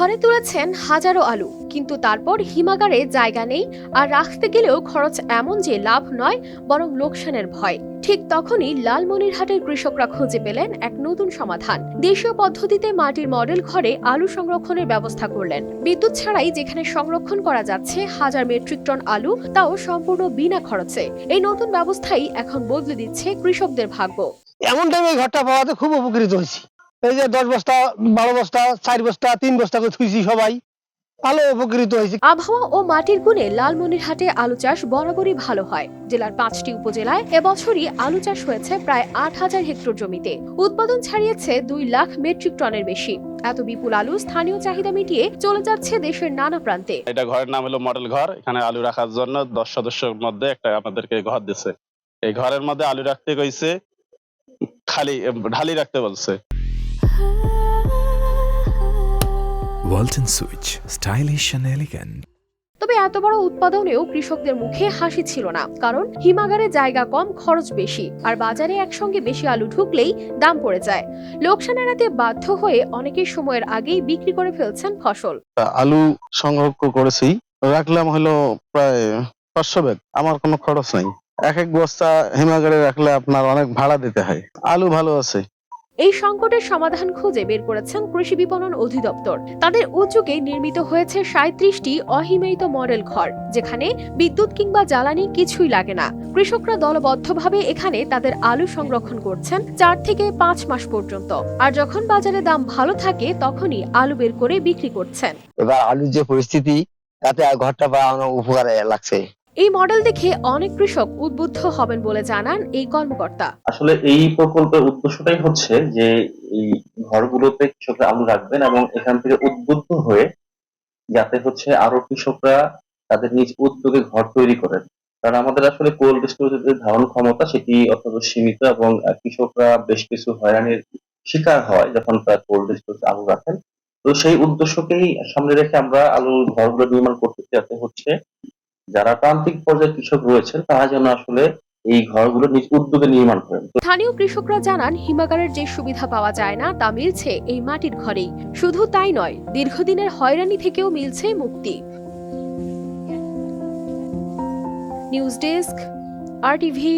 ঘরে তুলেছেন হাজারো আলু, কিন্তু তারপর হিমাগারে জায়গা নেই আর রাখতে গেলেও খরচ এমন যে লাভ নয়, বরং লোকসানের ভয়। ঠিক তখনই লালমনিরহাটের কৃষকরা খুঁজে পেলেন এক নতুন সমাধান। দেশীয় পদ্ধতিতে মাটির মডেল ঘরে আলু সংরক্ষণের ব্যবস্থা করলেন। বিদ্যুৎ ছাড়াই যেখানে সংরক্ষণ করা যাচ্ছে হাজার মেট্রিক টন আলু, তাও সম্পূর্ণ বিনা খরচে। এই নতুন ব্যবস্থাই এখন বদলে দিচ্ছে কৃষকদের ভাগ্য। এমন টাইমে ঘরটা পাওয়াতে খুব উপকৃত হয়েছি। এই যে দশ বস্তা বারো বস্তা চার বস্তা তিন বস্তা করে থুইছি সবাই ভালো উপকৃত হয়েছি। আবহাওয়া ও মাটির গুণে লালমনিরহাটে আলু চাষ বরাবরই ভালো হয়। জেলার পাঁচটি উপজেলায় এবছরই আলু চাষ হয়েছে প্রায় আট হাজার হেক্টর জমিতে। উৎপাদন ছাড়িয়েছে দুই লাখ মেট্রিক টনের বেশি। এত বিপুল আলু স্থানীয় চাহিদা মিটিয়ে চলে যাচ্ছে দেশের নানা প্রান্তে। এটা ঘরের নাম হলো মডেল ঘর। এখানে আলু রাখার জন্য দশ সদস্যের মধ্যে একটা আমাদেরকে ঘর দিছে। এই ঘরের মধ্যে আলু রাখতে কইছে খালি ঢালি রাখতে বলছে। Walton Switch, stylish and elegant. তবে এত বড় উৎপাদনেও কৃষকদের মুখে হাসি ছিল না কারণ হিমাগারে জায়গা কম খরচ বেশি আর বাজারে একসঙ্গে বেশি আলু ঢুকলেই দাম পড়ে যায়। লোকসান এড়াতে বাধ্য হয়ে অনেকেই সময়ের আগেই বিক্রি করে ফেলছেন ফসল। আলু সংগ্রহ করেছি রাখলাম হলো প্রায় পাঁচশো ব্যাগ আমার কোনো খরচ নাই। এক এক বস্তা হিমাগারে রাখলে আপনার অনেক ভাড়া দিতে হয়। আলু ভালো আছে এই সংকটের সমাধান খুঁজে বের করেছেন কৃষি বিপণন অধিদপ্তর। তাদের উদ্যোগে নির্মিত হয়েছে সাঁত্রিশটি অহিমায়িত মডেল ঘর, যেখানে বিদ্যুৎ কিংবা জ্বালানি কিছুই লাগে না। কৃষকরা দলবদ্ধভাবে এখানে তাদের আলু সংরক্ষণ করছেন চার থেকে পাঁচ মাস পর্যন্ত। আর যখন বাজারে দাম ভালো থাকে, তখনই আলু বের করে বিক্রি করছেন। এবার আলুর যে পরিস্থিতি, তাতে ঘরটা পাওয়া উপকারে লাগছে। এই মডেল দেখে অনেক কৃষক উদ্বুদ্ধ হবেন বলে জানান এই কর্মকর্তা। আসলে এই প্রকল্পের উদ্দেশ্যটাই হচ্ছে যে এই ঘরগুলোতে কৃষকরা আলু রাখবেন এবং এখান থেকে উদ্বুদ্ধ হয়ে যাতে হচ্ছে আরও কৃষকরা তাদের নিজ উদ্যোগে ঘর তৈরি করেন। কারণ আমাদের আসলে কোল্ড স্টোরেজের যে ধারণ ক্ষমতা, সেটি অত্যন্ত সীমিত এবং কৃষকরা বেশ কিছু হয়রানির শিকার হয় যখন তারা কোল্ড স্টোরেজে আলু রাখেন। তো সেই উদ্দেশ্যকেই সামনে রেখে আমরা আলুর ঘরগুলো নির্মাণ করতে যাতে হচ্ছে যারা প্রান্তিক পর্যায়ে কৃষক রয়েছেন, তারা যেন আসলে এই ঘরগুলো নিজ উদ্যোগে নির্মাণ করেন। স্থানীয় কৃষকরা জানান, হিমাগারের যে সুবিধা পাওয়া যায় না, তা মিলছে এই মাটির ঘরেই। শুধু তাই নয়, দীর্ঘদিনের হয়রানি থেকেও মিলছে মুক্তি। নিউজ ডেস্ক, আর টিভি